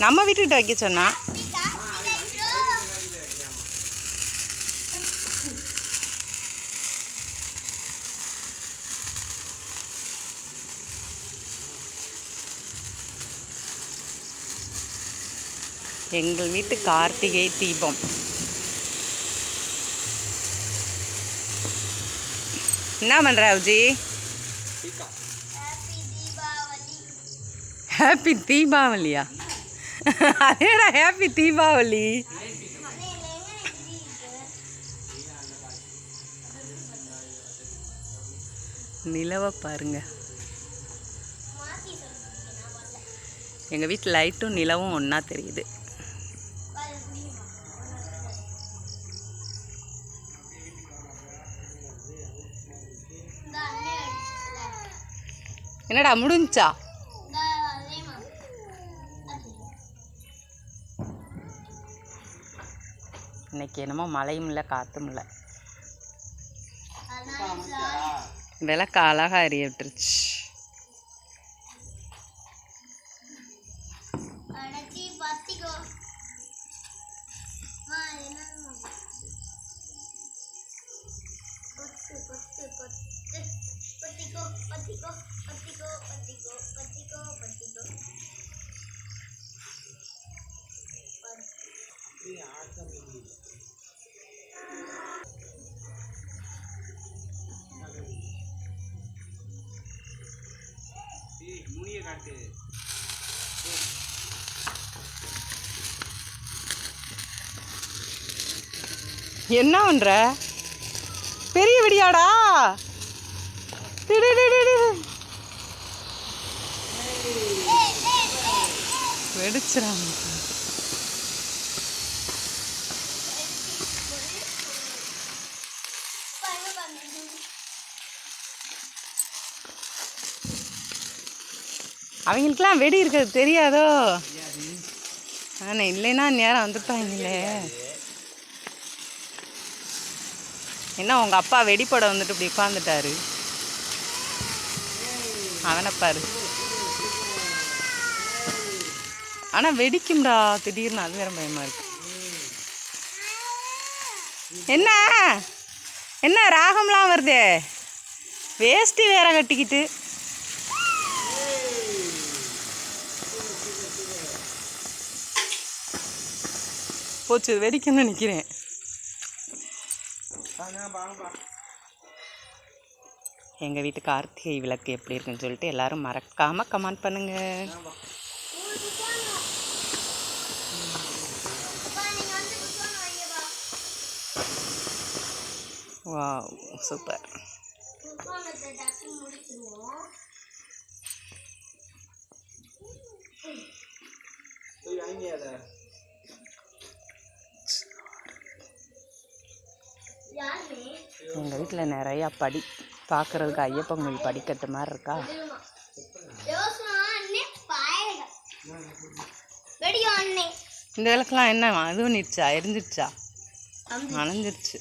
நம்ம வீட்டுக்கிட்ட வைக்க சொன்னா? எங்கள் வீட்டு கார்த்திகை தீபம். என்ன அவுஜி ஹாப்பி தீபாவளியா? அதேடா ஹாப்பி தீபாவளி. நிலவை பாருங்க. எங்கள் வீட்டில் லைட்டும் நிலவும் ஒன்றா தெரியுது. என்னடா முடிஞ்சா இன்னைக்கு என்னமோ மழையும் இல்லை காற்றும் இல்லை. விளக்கு அழகாக எரிய விட்டுருச்சு. என்ன பண்ற? பெரிய வெடியாடா? டிடு அவங்களுக்குலாம் வெடி இருக்கிறது தெரியாதோ? ஆனால் இல்லைன்னா நேரம் வந்துட்டாங்களே என்ன உங்கள் அப்பா வெடிப்பட வந்துட்டு இப்படி உட்காந்துட்டாரு அவனை பாரு. ஆனால் வெடிக்கும்டா. திடீர்னு அது வேற பயமாக இருக்கு. என்ன? என்ன ராகம்லாம் வருதே? வேஷ்டி வேற கட்டிக்கிட்டு. போச்சு வெடிக்கணும்னு நினைக்கிறேன். எங்கள் வீட்டு கார்த்திகை விளக்கு எப்படி இருக்குன்னு சொல்லிட்டு எல்லாரும் மறக்காமல் கமெண்ட் பண்ணுங்க. வா சூப்பர் எங்கள் வீட்டில் நிறையா படி. பார்க்குறதுக்கு ஐயப்பன் கோயில் படிக்கட்டு மாதிரி இருக்கா? இந்த விளக்கெல்லாம் என்ன அது பண்ணிடுச்சா எரிஞ்சிடுச்சா? அணைஞ்சிருச்சு